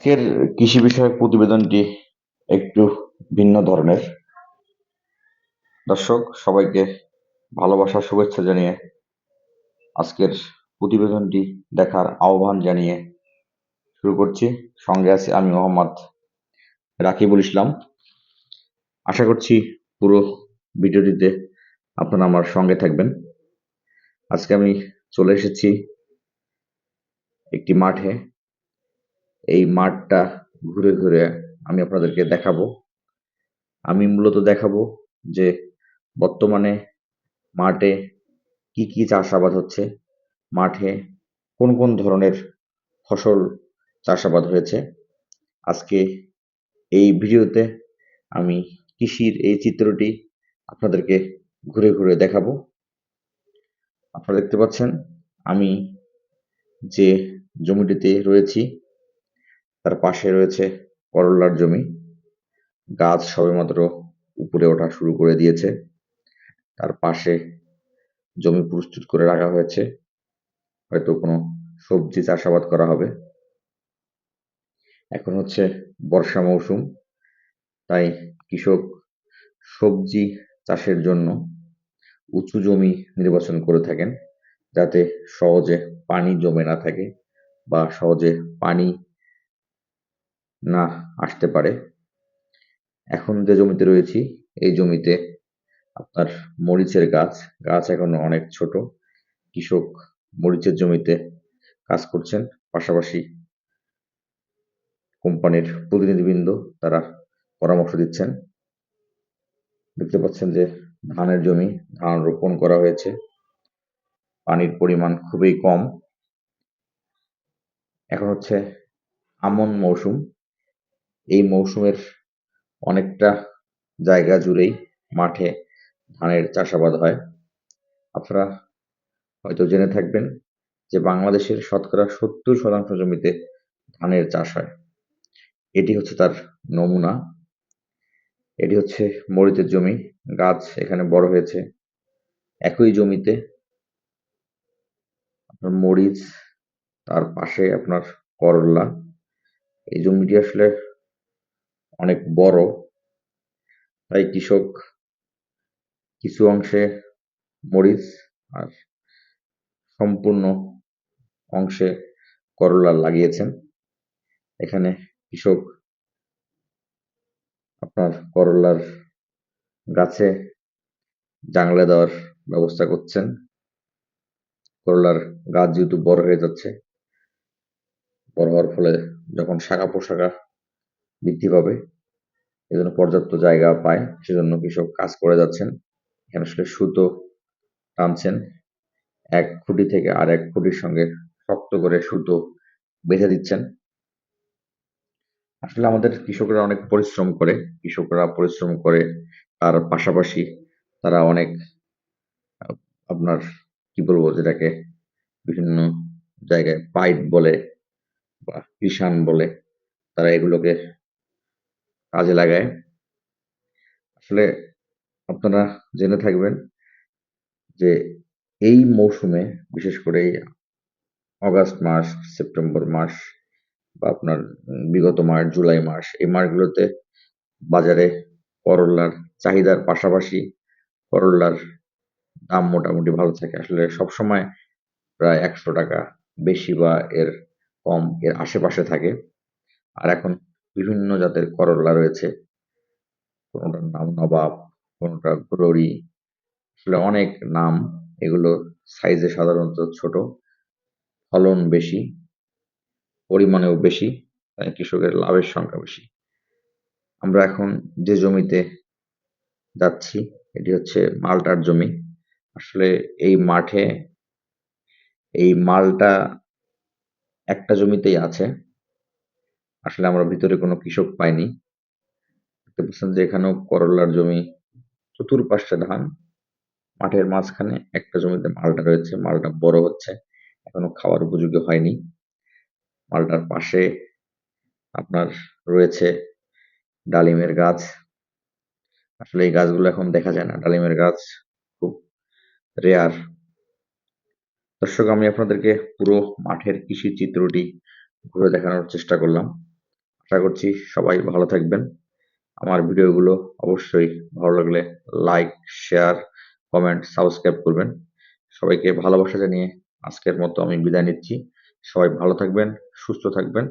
আজকের কৃষি বিষয়ক প্রতিবেদনটি একটু ভিন্ন ধরনের। দর্শক, সবাইকে ভালোবাসার শুভেচ্ছা জানিয়ে আজকের প্রতিবেদনটি দেখার আহ্বান জানিয়ে শুরু করছি। সঙ্গে আছি আমি মোহাম্মদ রাকিবুল ইসলাম। আশা করছি পুরো ভিডিওটিতে আপনারা আমার সঙ্গে থাকবেন। আজকে আমি চলে এসেছি একটি মাঠে। এই মাঠটা ঘুরে ঘুরে আমি আপনাদেরকে দেখাবো। আমি মূলত দেখাবো যে বর্তমানে মাঠে কি কি চাষাবাদ হচ্ছে, মাঠে কোন কোন ধরনের ফসল চাষাবাদ হয়েছে। আজকে এই ভিডিওতে আমি কৃষির এই চিত্রটি আপনাদেরকে ঘুরে ঘুরে দেখাবো। আপনারা দেখতে পাচ্ছেন আমি যে জমিটিতে রয়েছি তার পাশে রয়েছে করল্লার জমি। গাছ সবেমাত্র উপরে ওঠা শুরু করে দিয়েছে। তার পাশে জমি প্রস্তুত করে রাখা হয়েছে। হয়তো কোনো সবজি চাষাবাদ করা হবে। এখন হচ্ছে বর্ষা মৌসুম। তাই কৃষক সবজি চাষের জন্য উঁচু জমি নির্বাচন করে থাকেন। যাতে সহজে পানি জমে না থাকে বা সহজে পানি না, আসতে পারে। এখন যে জমিতে রয়েছি, এই জমিতে আপনার মরিচের গাছ গাছ এখনও অনেক ছোট। কৃষক মরিচের জমিতে কাজ করছেন। পাশাপাশি কোম্পানির প্রতিনিধিবৃন্দ তারা পরামর্শ দিচ্ছেন। দেখতে পাচ্ছেন যে ধানের জমি, ধান রোপণ করা হয়েছে। পানির পরিমাণ খুবই কম। এখন হচ্ছে আমন মৌসুম। এই মৌসুমের অনেকটা জায়গা জুড়েই মাঠে ধানের চাষাবাদ হয়। আপনারা হয়তো জেনে থাকবেন যে বাংলাদেশের শতকরা সত্তর শতাংশ জমিতে ধানের চাষ হয়। এটি হচ্ছে তার নমুনা। এটি হচ্ছে মরিচের জমি। গাছ এখানে বড় হয়েছে। একই জমিতে আপনার মরিচ, তার পাশে আপনার করলা। এই জমিটি আসলে অনেক বড়। তাই কৃষক কিছু অংশে মরিচ আর সম্পূর্ণ অংশে করলা লাগিয়েছেন। এখানে কৃষক আপনার করলার গাছে জাংলা দেওয়ার ব্যবস্থা করছেন। করলার গাছ যেহেতু বড় হয়ে যাচ্ছে, বড় হওয়ার ফলে যখন শাখা পোশাখা বৃদ্ধি পাবে। এজন্য পর্যাপ্ত জায়গা পায়। সেজন্য কৃষক কাজ করে যাচ্ছেন। এখানে আসলে সুতো টানছেন। এক খুঁটি থেকে আর এক খুঁটির সঙ্গে শক্ত করে সুতো বেঁধে দিচ্ছেন। আসলে আমাদের কৃষকরা অনেক পরিশ্রম করে। কৃষকরা পরিশ্রম করে, তার পাশাপাশি তারা অনেক, আপনার কি বলব, যেটাকে বিভিন্ন জায়গায় পাইপ বলে বা কিষান বলে, তারা এগুলোকে কাজে লাগায়। আসলে আপনারা জেনে থাকবেন যে এই মৌসুমে, বিশেষ করে অগাস্ট মাস, সেপ্টেম্বর মাস বা আপনার বিগত মাস, জুলাই মাস, এই মাসগুলোতে বাজারে করল্লার চাহিদার পাশাপাশি করল্লার দাম মোটামুটি ভালো থাকে। আসলে সবসময় প্রায় একশো টাকা বেশি বা এর কম এর আশেপাশে থাকে। আর এখন বিভিন্ন জাতের করলা রয়েছে। কোনোটার নাম নবাব, কোনোটা গ্লোরি আসলে অনেক নাম, এগুলো সাইজে সাধারণত ছোট। ফলন বেশি, পরিমাণেও বেশি, তাই কৃষকের লাভের সংখ্যা বেশি। আমরা এখন যে জমিতে যাচ্ছি, এটি হচ্ছে মালটার জমি। আসলে এই মাঠে, এই মালটা একটা জমিতেই আছে। আসলে আমরা ভিতরে কোনো কৃষক পাইনি। দেখতে পাচ্ছেন যে এখানেও করলার জমি, চতুর্পাশে ধান, মাঠের মাঝখানে একটা জমিতে মালটা রয়েছে, মালটা বড় হচ্ছে, এখনও খাওয়ার উপযোগী হয়নি। মালটার পাশে আপনার রয়েছে ডালিমের গাছ। আসলে এই গাছগুলো এখন দেখা যায় না, ডালিমের গাছ খুব রেয়ার দর্শক, আমি আপনাদেরকে পুরো মাঠের কৃষি চিত্রটি ঘুরে দেখানোর চেষ্টা করলাম। আশা করছি সবাই ভালো থাকবেন। আমার ভিডিওগুলো অবশ্যই ভালো লাগলে লাইক শেয়ার কমেন্ট সাবস্ক্রাইব করবেন। সবাইকে ভালোবাসা জানিয়ে আজকের মতো আমি বিদায় নিচ্ছি। সবাই ভালো থাকবেন, সুস্থ থাকবেন।